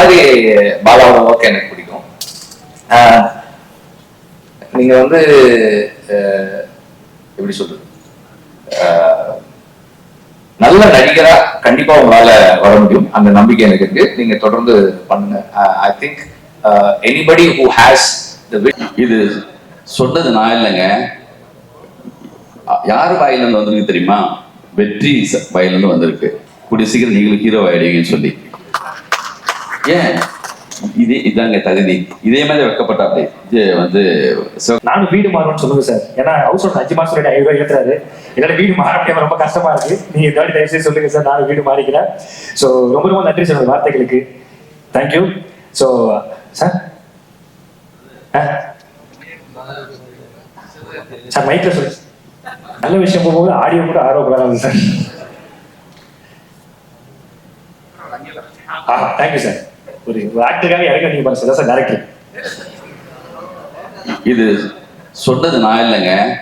மாதிரி பாலாவோட ஒர்க் எனக்கு பிடிக்கும். ஆஹ் நீங்க வந்து எப்படி சொல்றது? நல்ல நடிகரா கண்டிப்பா உங்களால வர முடியும். அந்த நம்பிக்கை எனக்கு இருக்கு. நீங்க தொடர்ந்து பண்ணுங்க. I think anybody who has இது சொன்னது நான் இல்லைங்க. யார் வாயிலிருந்து வந்திருக்கு தெரியுமா? வெற்றி வாயிலிருந்து வந்திருக்கு. கூடிய சீக்கிரம் நீங்களும் ஹீரோ ஆயிடுவீங்கன்னு சொல்லி. ஏன்? இதே இதாங்க தகுதி. இதே மாதிரி வைக்கப்பட்டாப்டி இது வந்து நானும் வீடு மாறணும்னு சொல்லுங்க சார். ஏன்னா ஹவுஸ் ஓனர் அஞ்சு மாசம் ரெண்டு ஐநூறு ரூபாய் ஏத்துறாரு என்னால வீடு மாற முடியாம ரொம்ப கஷ்டமா இருக்கு. நீங்க இந்த தயவு செய்து சொல்லுங்க சார். நானும் வீடு மாறிக்கிறேன். ஸோ ரொம்ப ரொம்ப நன்றி சார் வார்த்தைகளுக்கு. Thank you so sir? சார் மைக்ல சொல்லு நல்ல விஷயம் போகும்போது ஆடியோ கூட ஆர்வப்படாது சார். ஆ தேங்க்யூ சார் ஒரு ஆக்டருக்காக இறங்க நீங்க பாருங்க சார் டேரக்டர் இது சொன்னது நான் இல்லைங்க.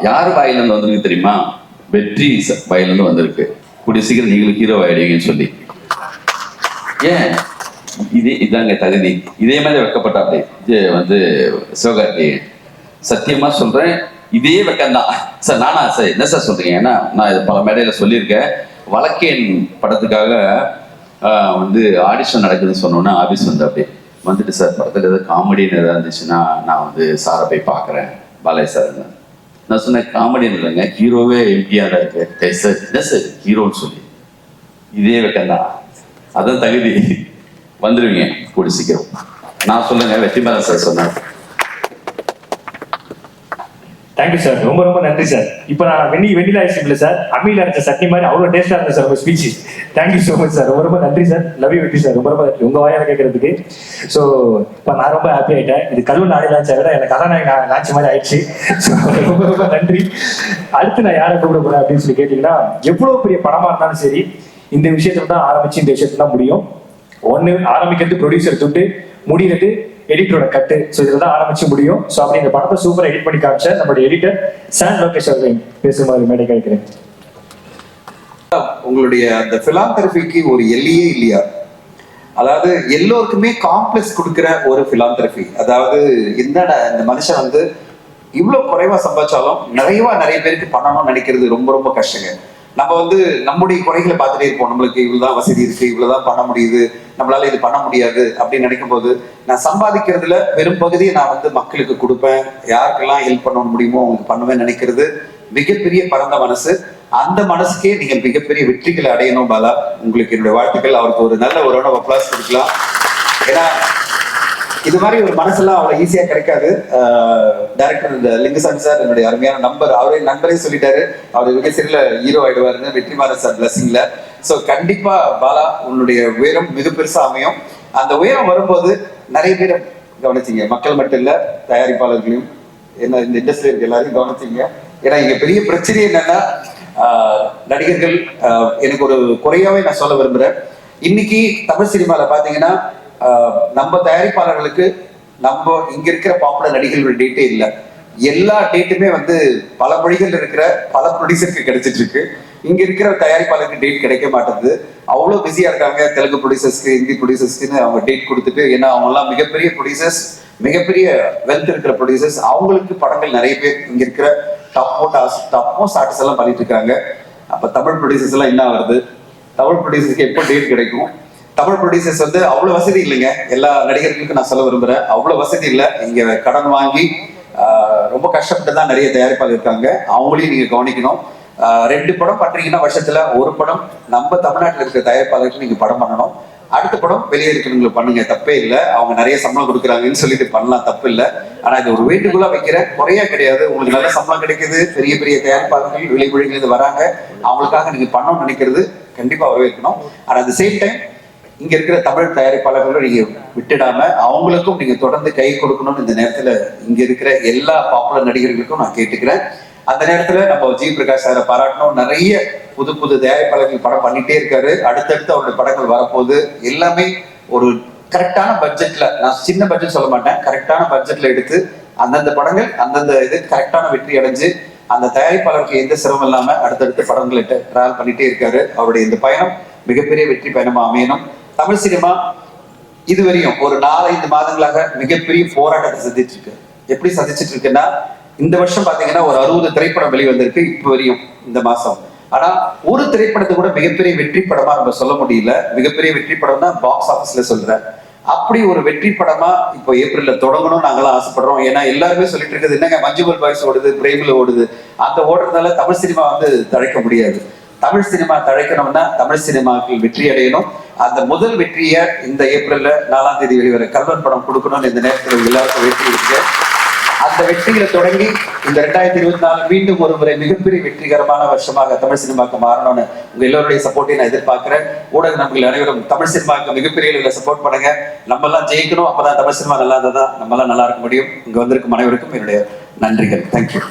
யார் வாயிலிருந்து வந்திருக்கு தெரியுமா? வெற்றி ச- வாயிலிருந்து வந்திருக்கு. கூடிய சீக்கிரம் நீங்களும் ஹீரோ ஆயிடுவீங்கன்னு சொல்லி. ஏன்? இதே இதாங்க தகுதி. இதே மாதிரி வைக்கப்பட்ட இது வந்து சிவகார்த்திகேயன் சத்தியமா சொல்றேன் இதே வெக்கம்தான். சார் நானா சார் என்ன சார் சொல்றீங்க? ஏன்னா நான் இது பல மேடையில சொல்லியிருக்கேன். வழக்கேன் படத்துக்காக வந்து ஆடிஷன் நடக்குதுன்னு சொன்னோன்னே ஆபீஸ் வந்து அப்படியே வந்துட்டு சார் படத்துல ஏதாவது காமெடின்னு ஏதாவது இருந்துச்சுன்னா நான் வந்து சாரை போய் பார்க்குறேன் பாலைய சார் நான் சொன்னேன் காமெடின்னு இல்லைங்க ஹீரோவே எம்டிஆர் இருக்கு. சார் என்ன சார் ஹீரோன்னு சொல்லி. இதே வெக்கம்தான் அதான் தகுதி. வந்துடுவீங்க கூடி சீக்கிரம். நான் சொல்லுங்க வெற்றிமாறன் சார் சொன்னேன் தேங்க்யூ சார் ரொம்ப ரொம்ப நன்றி சார் இப்போ நான் வெண்ணி வெண்ணிலா ஐஸ்கிரீம் இல்லை சார் அம்மியில் அரைச்ச சட்னி மாதிரி அவ்வளோ டேஸ்டாக இருந்தது சார் உங்கள் speech thank you so much sir ரொம்ப ரொம்ப நன்றி சார் லவ் யூ வெட்டி சார் ரொம்ப ரொம்ப நன்றி. உங்கள் வாயால் கேட்கறதுக்கு ஸோ இப்போ நான் ரொம்ப ஹாப்பி ஆயிட்டேன். இது கல்லூர் நாடி லான்ச்சை விட எனக்கு கதாநாயக லான்ச் மாதிரி ஆயிடுச்சு. ஸோ ரொம்ப ரொம்ப நன்றி. அடுத்து நான் யாரை கூப்பிட போறேன் அப்படின்னு சொல்லி கேட்டிங்கன்னா எவ்வளோ பெரிய படமா இருந்தாலும் சரி இந்த விஷயத்துல தான் ஆரம்பிச்சு இந்த விஷயத்துல தான் முடியும். ஒன்று ஆரம்பிக்கிறது ப்ரொடியூசர் துட்டு முடிகிறது எடிட்டரோட கட்டு. ஸோ இதில் தான் ஆரம்பிச்சு முடியும். ஸோ அப்படி இந்த படத்தை சூப்பராக எடிட் பண்ணி காமிச்ச நம்மளுடைய எடிட்டர் சான் லோகேஷ் அவர்கள் பேசுமாறு மேடை கேட்கிறேன். உங்களுடைய அந்த பிலாந்தரபிக்கு ஒரு எல்லையே இல்லையா? அதாவது எல்லோருக்குமே காம்ப்ளெக்ஸ் கொடுக்குற ஒரு பிலாந்தரபி அதாவது என்னடா இந்த மனுஷன் வந்து இவ்வளவு குறைவா சம்பாதிச்சாலும் நிறைவா நிறைய பேருக்கு பண்ணணும்னு நினைக்கிறது ரொம்ப ரொம்ப கஷ்டங்க. நம்ம வந்து நம்முடைய குறைகளை பார்த்துட்டே இருப்போம். நம்மளுக்கு இவ்வளவுதான் வசதி இருக்கு இவ்வளவுதான் பண்ண முடியுது நம்மளால இது பண்ண முடியாது அப்படின்னு நினைக்கும் போது நான் சம்பாதிக்கிறதுல பெரும் பகுதியை நான் வந்து மக்களுக்கு கொடுப்பேன். யாருக்கெல்லாம் ஹெல்ப் பண்ண முடியுமோ அவங்களுக்கு பண்ணுவேன் நினைக்கிறது மிகப்பெரிய பரந்த மனசு. அந்த மனசுக்கே நீங்க மிகப்பெரிய வெற்றிகளை அடையணும் பாலா. உங்களுக்கு என்னுடைய வாழ்த்துக்கள். அவருக்கு ஒரு நல்ல ஒரு அப்ளாஸ் கொடுக்கலாம். ஏன்னா இது மாதிரி ஒரு மனசெல்லாம் அவ்வளவு ஈஸியா கிடைக்காது. டைரக்டர் இந்த லிங்குசாமி சார் என்னுடைய அருமையான நம்பர் அவரே நண்பரே சொல்லிட்டாரு. அவர் மிக சிறில ஹீரோ ஆயிடுவாருன்னு வெற்றிமாறன் சார் பிளஸிங்ல சோ கண்டிப்பா பாலா உன்னுடைய உயரம் மிக பெருசா அமையும். அந்த உயரம் வரும்போது நிறைய பேர் கவனிச்சிங்க. மக்கள் மட்டும் இல்ல தயாரிப்பாளர்களையும் என்ன இந்த இண்டஸ்ட்ரி இருக்க எல்லாரையும் கவனிச்சீங்க. ஏன்னா இங்க பெரிய பிரச்சனை என்னன்னா நடிகர்கள் எனக்கு ஒரு குறையாவே நான் சொல்ல விரும்புறேன். இன்னைக்கு தமிழ் சினிமால பாத்தீங்கன்னா நம்ம தயாரிப்பாளர்களுக்கு நம்ம இங்க இருக்கிற பாப்புலர் நடிகர்கள் டேட்டே இல்லை. எல்லா டேட்டுமே வந்து பல மொழிகள் இருக்கிற பல ப்ரொடியூசருக்கு கிடைச்சிட்டு இருக்கு. இங்க இருக்கிற தயாரிப்பாளருக்கு டேட் கிடைக்க மாட்டேங்குது. அவ்வளவு பிஸியா இருக்காங்க. தெலுங்கு ப்ரொடியூசர்ஸ்க்கு ஹிந்தி ப்ரொடியூசர்ஸ்க்குன்னு அவங்க டேட் கொடுத்துட்டு ஏன்னா அவங்க எல்லாம் மிகப்பெரிய ப்ரொடியூசர்ஸ் மிகப்பெரிய வெல்த் இருக்கிற ப்ரொடியூசர்ஸ் அவங்களுக்கு படங்கள் நிறைய பேர் இங்க இருக்கிற டாப் டாஸ் டாப் மோஸ்ட் ஆர்டிஸ்ட் எல்லாம் பண்ணிட்டு இருக்காங்க. அப்ப தமிழ் ப்ரொடியூசர்ஸ் எல்லாம் என்ன வருது தமிழ் ப்ரொடியூசர்ஸ்க்கு எப்போ டேட் கிடைக்கும்? தமிழ் ப்ரொடியூசர்ஸ் வந்து அவ்வளவு வசதி இல்லைங்க. எல்லா நடிகர்களுக்கும் நான் சொல்ல விரும்புறேன். அவ்வளவு வசதி இல்லை. இங்க கடன் வாங்கி ரொம்ப கஷ்டப்பட்டு தான் நிறைய தயாரிப்பாளர் இருக்காங்க. அவங்களையும் நீங்க கவனிக்கணும். ரெண்டு படம் பண்றீங்கன்னா வருஷத்துல ஒரு படம் நம்ம தமிழ்நாட்டில் இருக்கிற தயாரிப்பாளருக்கு நீங்க படம் பண்ணணும். அடுத்த படம் வெளியே இருக்கிறவங்களுக்கு பண்ணுங்க. தப்பே இல்லை. அவங்க நிறைய சம்பளம் கொடுக்குறாங்கன்னு சொல்லிட்டு பண்ணலாம். தப்பு இல்லை. ஆனா இது ஒரு வேண்டுகோளா வைக்கிற குறையா கிடையாது. உங்களுக்கு நல்ல சம்பளம் கிடைக்குது. பெரிய பெரிய தயாரிப்பாளர்கள் விளைமொழிகள் வராங்க. அவங்களுக்காக நீங்க பண்ணணும்னு நினைக்கிறது கண்டிப்பா வரவேற்கணும். ஆனா அந்த சேம் டைம் இங்க இருக்கிற தமிழ் தயாரிப்பாளர்களும் நீங்க விட்டுடாம அவங்களுக்கும் நீங்க தொடர்ந்து கை கொடுக்கணும்னு இந்த நேரத்துல இங்க இருக்கிற எல்லா பாப்புலர் நடிகர்களுக்கும் நான் கேட்டுக்கிறேன். அந்த நேரத்துல நம்ம ஜி பிரகாஷ் சாரை பாராட்டணும். நிறைய புது புது தயாரிப்பாளர்கள் படம் பண்ணிட்டே இருக்காரு. அடுத்தடுத்து அவருடைய படங்கள் வரப்போகுது. எல்லாமே ஒரு கரெக்டான பட்ஜெட்ல நான் சின்ன பட்ஜெட் சொல்ல மாட்டேன். கரெக்டான பட்ஜெட்ல எடுத்து அந்தந்த படங்கள் அந்தந்த இது கரெக்டான வெற்றி அடைஞ்சு அந்த தயாரிப்பாளருக்கு எந்த சிரமம் இல்லாம அடுத்தடுத்த படங்களை டிராவல் பண்ணிட்டே இருக்காரு. அவருடைய இந்த பயணம் மிகப்பெரிய வெற்றி பயணமா அமையணும். தமிழ் சினிமா இதுவரையும் ஒரு நாலஞ்சு மாதங்களாக மிகப்பெரிய போராட்டத்தை சந்திச்சு இருக்கு எப்படி சந்திச்சுட்டு இருக்குன்னா இந்த வருஷம் பாத்தீங்கன்னா ஒரு அறுபது திரைப்படம் வெளிவந்திருக்கு இப்ப வரையும் இந்த மாசம். ஆனா ஒரு திரைப்படத்தை கூட மிகப்பெரிய வெற்றி படமா நம்ம சொல்ல முடியல. மிகப்பெரிய வெற்றி படம் தான் பாக்ஸ் ஆபீஸ்ல சொல்றேன். அப்படி ஒரு வெற்றி படமா இப்போ ஏப்ரல்ல தொடங்கணும் நாங்களாம் ஆசைப்படுறோம். ஏன்னா எல்லாருமே சொல்லிட்டு இருக்குது என்னங்க மஞ்சுமல் பாய்ஸ் ஓடுது பிரேமில் ஓடுது. அந்த ஓடுறதால தமிழ் சினிமா வந்து தழைக்க முடியாது. தமிழ் சினிமா தழைக்கணும்னா தமிழ் சினிமாக்கள் வெற்றி அடையணும். அந்த முதல் வெற்றியை இந்த ஏப்ரல்ல நாலாம் தேதி வெளிவர கல்வன் படம் கொடுக்கணும்னு இந்த நேரத்தில் எல்லாருக்கும் வெற்றி இருக்கு அந்த வெற்றிகளை தொடங்கி இந்த ரெண்டாயிரத்தி இருபத்தி நாலு மீண்டும் ஒரு முறை மிகப்பெரிய வெற்றிகரமான வருஷமாக தமிழ் சினிமாக்கு மாறணும்னு உங்க எல்லோருடைய சப்போர்ட்டையும் நான் எதிர்பார்க்கிறேன். ஊடக நம்பிக்கை அனைவரும் தமிழ் சினிமாக்கு மிகப்பெரிய அளவில் சப்போர்ட் பண்ணுங்க. நம்ம எல்லாம் ஜெயிக்கணும் அப்பதான் தமிழ் சினிமா நல்லா இருந்ததா? நம்ம எல்லாம் நல்லா இருக்க முடியும். இங்க வந்திருக்கும் அனைவருக்கும் என்னுடைய நன்றிகள். தேங்க்யூ